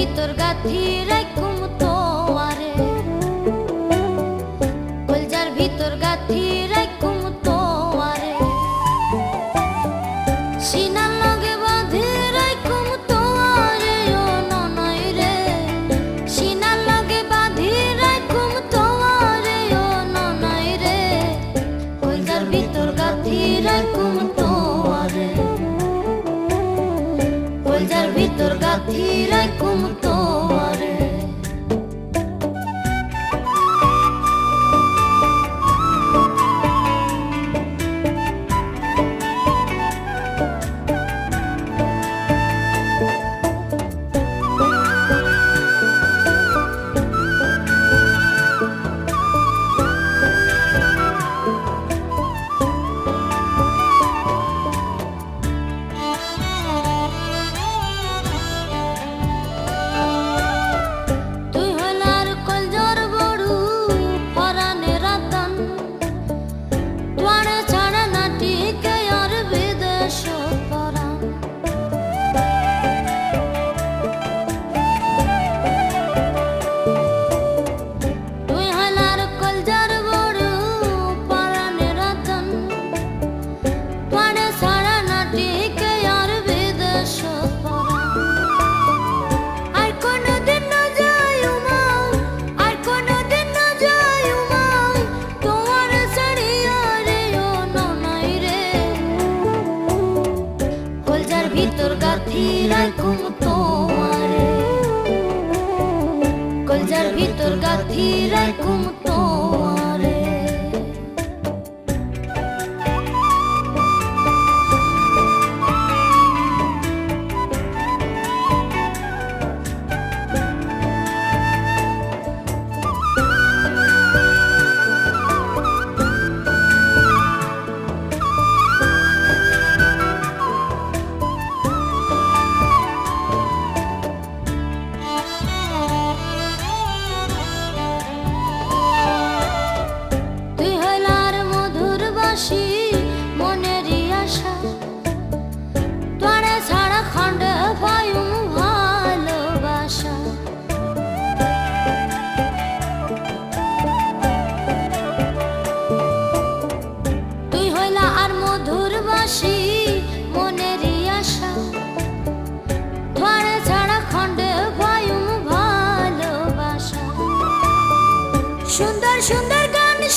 ভিতর গাথি রাখুম তো আরে কলজার ভিতর গাথি রাখুম তো আরে সিনার লগে বাঁধে রাখুম তো আরে ও ননই রে। সিনার লগে বাঁধি রাখুম তো ও ননই রে। কলজার ভিতর গাথি রাখুম তো কলজার ভিতর গাথি রাখুম তো আরে ভিতর গাথি রাখুম তোমারে। কলজার ভিতর গাথি রাখুম তোমারে।